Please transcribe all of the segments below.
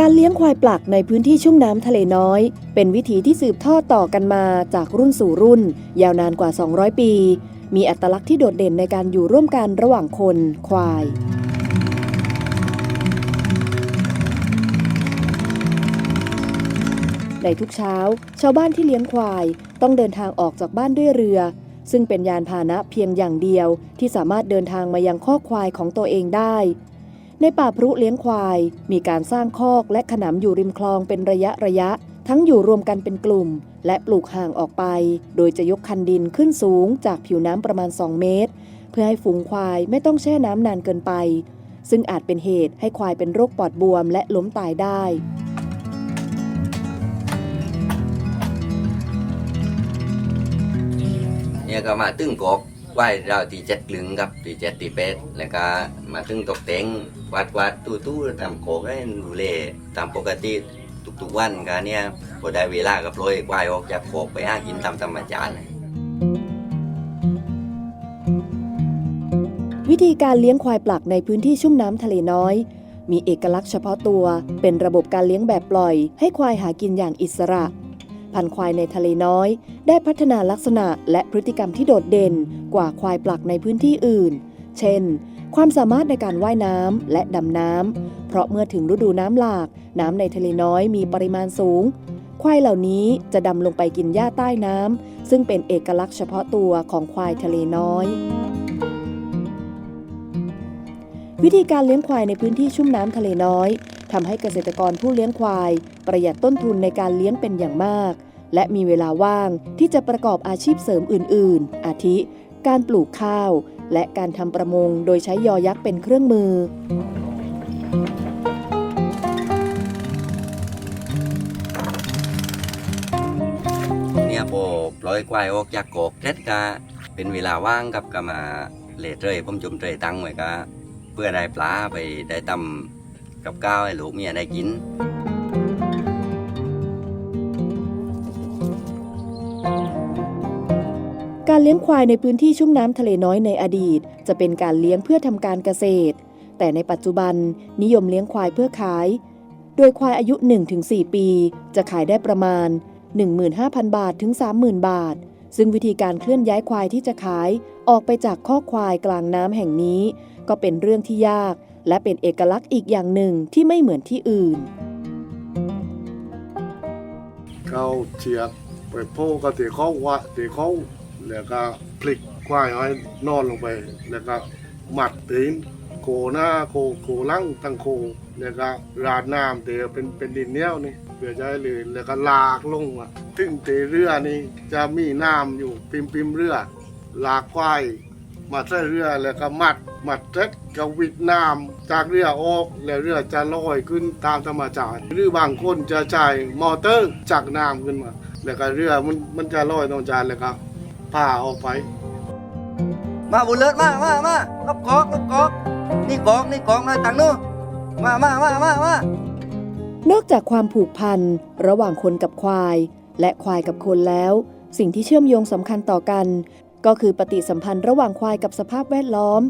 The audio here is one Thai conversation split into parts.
การเลี้ยงควายปลักในพื้นที่ชุ่มน้ำทะเลน้อย เป็นวิถีที่สืบทอดต่อกันมาจากรุ่นสู่รุ่น ยาวนานกว่า 200 ปี มีอัตลักษณ์ที่โดดเด่นในการอยู่ร่วมกันระหว่างคน ควาย ในทุกเช้า ชาวบ้านที่เลี้ยงควายต้องเดินทางออกจากบ้านด้วยเรือ ซึ่งเป็นยานพาหนะเพียงอย่างเดียวที่สามารถเดินทางมายังคอกควายของตัวเองได้ ในป่าพรุเลี้ยงควาย มีการสร้างคอกและขนำอยู่ริมคลองเป็นระยะระยะ ทั้งอยู่รวมกันเป็นกลุ่ม และปลูกห่างออกไป โดยจะยกคันดินขึ้นสูงจากผิวน้ำประมาณ 2 เมตร เพื่อให้ฝูงควายไม่ต้องแช่น้ำนานเกินไป ซึ่งอาจเป็นเหตุให้ควายเป็นโรคปอดบวมและล้มตายได้เนี่ยก็มาตึ้งกอ กไหว้เราตีเจ็ดกลึงครับตีเจ็ดตีเป็ดแล้วก็มาตึ้งตกแต่งวัดวัดตู้ตู้ตามโกกให้ดูแลตามปกติทุกๆวันกันเนี่ยพอได้เวลาก็ปล่อยควายออกจากโคกไปหากินตามธรรมชาติวิธีการเลี้ยงควายปลักในพื้นที่ชุ่มน้ำทะเลน้อย มีเอกลักษณ์เฉพาะตัว เป็นระบบการเลี้ยงแบบปล่อย ให้ควายหากินอย่างอิสระ พันธุ์ควายในทะเลน้อย ได้พัฒนาลักษณะและพฤติกรรมที่โดดเด่นกว่าควายปลักในพื้นที่อื่น เช่น ความสามารถในการว่ายน้ำและดำน้ำ เพราะเมื่อถึงฤดูน้ำหลาก น้ำในทะเลน้อยมีปริมาณสูง ควายเหล่านี้จะดำลงไปกินหญ้าใต้น้ำ ซึ่งเป็นเอกลักษณ์เฉพาะตัวของควายทะเลน้อยวิธีการเลี้ยงควายในพื้นที่ชุ่มน้ำทะเลน้อย ทำให้เกษตรกรผู้เลี้ยงควาย ประหยัดต้นทุนในการเลี้ยงเป็นอย่างมาก และมีเวลาว่างที่จะประกอบอาชีพเสริมอื่น ๆ อาทิ การปลูกข้าว และการทำประมงโดยใช้ยอยักษ์เป็นเครื่องมือ เนี่ยพอปล่อยควายออกจากโกกเสร็จก็เป็นเวลาว่างครับก็มาเล่เตยผมจุ่มเตยตั้งไว้ก็เพื่อได้ปลาไปได้ตำ กับข้าวให้ลูกเมียได้กิน การเลี้ยงควายในพื้นที่ชุ่มน้ำทะเลน้อยในอดีต จะเป็นการเลี้ยงเพื่อทำการเกษตร แต่ในปัจจุบันนิยมเลี้ยงควายเพื่อขาย โดยควายอายุ 1-4 ปี จะขายได้ประมาณ 15,000 บาทถึง 30,000 บาทซึ่งวิธีการเคลื่อนย้ายควายที่จะขาย ออกไปจากข้อควายกลางน้ำแห่งนี้ ก็เป็นเรื่องที่ยาก และเป็นเอกลักษณ์อีกอย่างหนึ่งที่ไม่เหมือนที่อื่นเขาเชียกไปโพกก็ตีเขาวะตีเขาแล้วก็พลิกควายให้นอนลงไป แล้วก็หมัดตีนโคหน้าโคโคลังตั้งโคแล้วก็ราดน้ำเตะเป็นเป็นดินเนียวนี่เพื่อจะให้ลื่นแล้วก็ลากลงอะถึงเตะเรือนี่จะมีน้ำอยู่ปิมปิมเรือลากควาย มาใส่เรือแล้วก็มัดมัดเสร็จก็วิดน้ำจากเรือออกแล้วเรือจะลอยขึ้นตามธรรมชาติหรือบางคนจะใช้มอเตอร์จากน้ำขึ้นมา แล้วก็เรือมันมันจะลอยตรงจานแล้วก็พาออกไป มาบุญเลิศมามามาลบกอกลบกอกนี่กอกนี่กอกมาตังนู้นมามามามามานอกจากความผูกพันระหว่างคนกับควาย และควายกับคนแล้ว สิ่งที่เชื่อมโยงสำคัญต่อกัน ก็คือปฏิสัมพันธ์ระหว่างควายกับสภาพแวดล้อม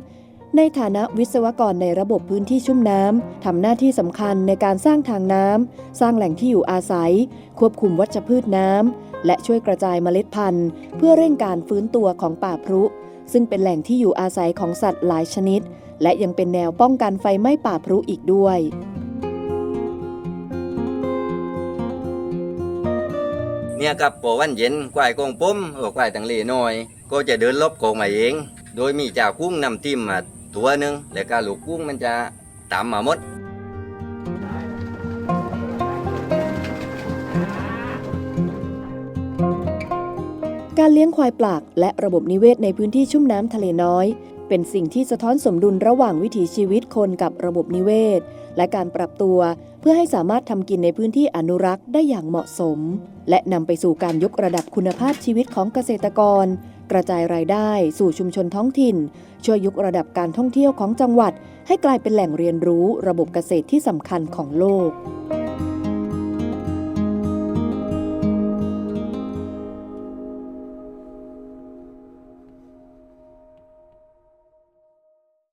ในฐานะวิศวกรในระบบพื้นที่ชุ่มน้ำทำหน้าที่สำคัญในการสร้างทางน้ำสร้างแหล่งที่อยู่อาศัย ควบคุมวัชพืชน้ำและช่วยกระจายเมล็ดพันธุ์ เพื่อเร่งการฟื้นตัวของป่าพรุ ซึ่งเป็นแหล่งที่อยู่อาศัยของสัตว์หลายชนิด และยังเป็นแนวป้องกันไฟไหม้ป่าพรุอีกด้วยเนี่ยครับพอวันเย็นควายกองป้มหรือควายตังเลน้อย ก็จะเดินลบกองมาเอง โดยมีจ้ากุ้งนำทิมมาตัวหนึ่งแล้วก็ลูกกุ้งมันจะตามมาหมดการเลี้ยงควายปลากและระบบนิเวศในพื้นที่ชุ่มน้ำทะเลน้อย เป็นสิ่งที่สะท้อนสมดุลระหว่างวิถีชีวิตคนกับระบบนิเวศ และการปรับตัวเพื่อให้สามารถทำกินในพื้นที่อนุรักษ์ได้อย่างเหมาะสม และนำไปสู่การยกระดับคุณภาพชีวิตของเกษตรกร กระจายรายได้สู่ชุมชนท้องถิ่น ช่วยยกระดับการท่องเที่ยวของจังหวัด ให้กลายเป็นแหล่งเรียนรู้ระบบเกษตรที่สำคัญของโลก